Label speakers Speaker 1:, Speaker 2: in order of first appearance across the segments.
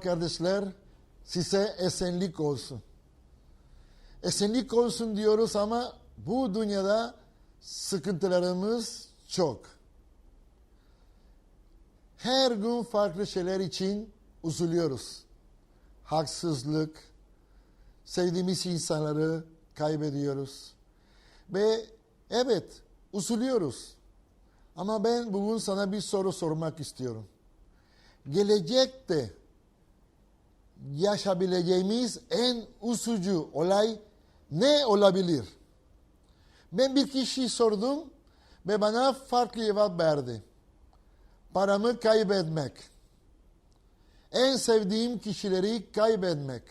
Speaker 1: kardeşler. Size esenlik olsun. Esenlik olsun diyoruz ama bu dünyada sıkıntılarımız çok. Her gün farklı şeyler için üzülüyoruz. Haksızlık, sevdiğimiz insanları kaybediyoruz. Ve evet, üzülüyoruz. Ama ben bugün sana bir soru sormak istiyorum. Gelecekte yaşayabileceğimiz en üzücü olay ne olabilir? Ben bir kişi sordum ve bana farklı cevap verdi. Paramı kaybetmek. En sevdiğim kişileri kaybetmek.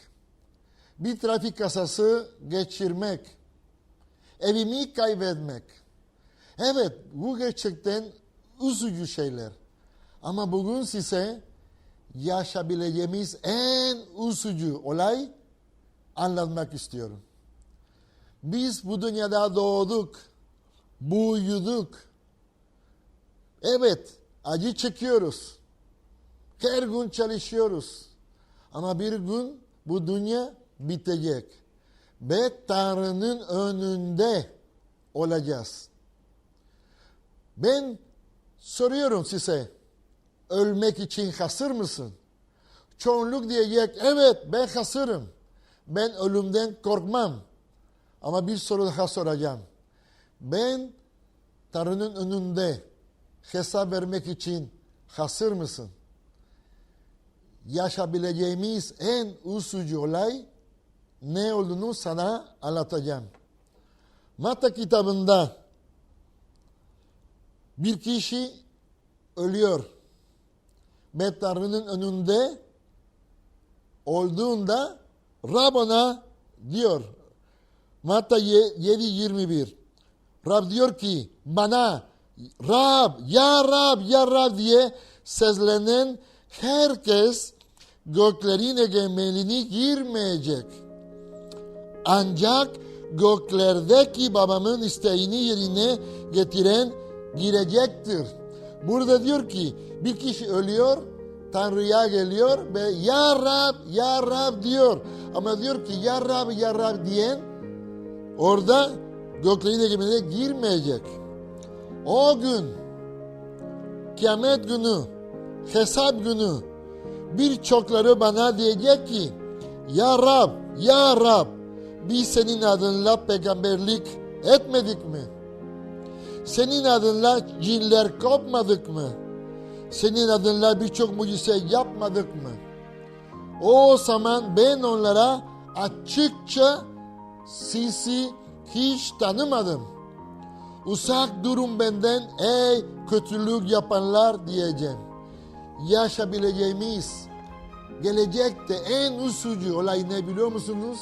Speaker 1: Bir trafik kasası geçirmek. Evimi kaybetmek. Evet bu gerçekten üzücü şeyler. Ama bugün size yaşayabileceğimiz en üzücü olay anlatmak istiyorum. Biz bu dünyada doğduk, büyüdük. Evet, acı çekiyoruz. Her gün çalışıyoruz. Ama bir gün bu dünya bitecek. Ve Tanrı'nın önünde olacağız. Ben soruyorum size, ölmek için hazır mısın? Çoğunluk diyecek, evet ben hazırım. Ben ölümden korkmam. Ama bir soru daha soracağım. Ben Tanrı'nın önünde hesap vermek için hazır mısın? Yaşayabileceğimiz en üzücü olay ne olduğunu sana anlatacağım. Matta kitabında bir kişi ölüyor. Ve Tanrı'nın önünde olduğunda Rab ona diyor. Matta 7.21 Rab diyor ki bana Rab, ya Rab, ya Rab diye sezlenen herkes göklerin egemenliğini girmeyecek. Ancak göklerdeki babamın isteğini yerine getiren girecektir. Burada diyor ki bir kişi ölüyor, Tanrı'ya geliyor ve Ya Rab, Ya Rab diyor. Ama diyor ki Ya Rab, Ya Rab diyen orada göklerin egemenliğine girmeyecek. O gün, kıyamet günü, hesap günü birçokları bana diyecek ki Ya Rab, Ya Rab biz senin adınla peygamberlik etmedik mi? Senin adınla cinler kopmadık mı? Senin adınla birçok mucize yapmadık mı? O zaman ben onlara açıkça sizi hiç tanımadım. Uzak durun benden ey kötülük yapanlar diyeceğim. Yaşayabileceğimiz gelecekte en üzücü olay ne biliyor musunuz?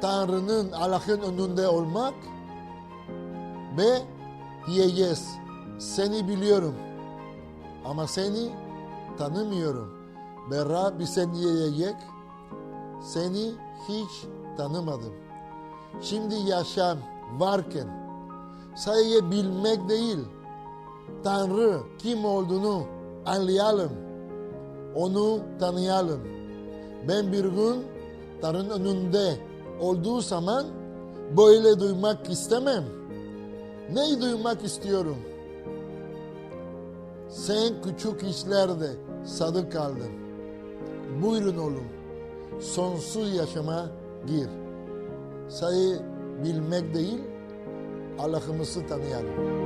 Speaker 1: Tanrı'nın Allah'ın önünde olmak ve diyeceğiz. Seni biliyorum ama seni tanımıyorum. Ve Rabbi sen diyecek. Seni hiç tanımadım. Şimdi yaşam varken sadece bilmek değil, Tanrı kim olduğunu anlayalım. Onu tanıyalım. Ben bir gün Tanrı'nın önünde olduğu zaman böyle duymak istemem. Neyi duymak istiyorum? Sen küçük işlerde sadık kaldın. Buyurun oğlum. Sonsuz yaşama gir. Sayı bilmek değil, Allah'ımızı tanıyalım.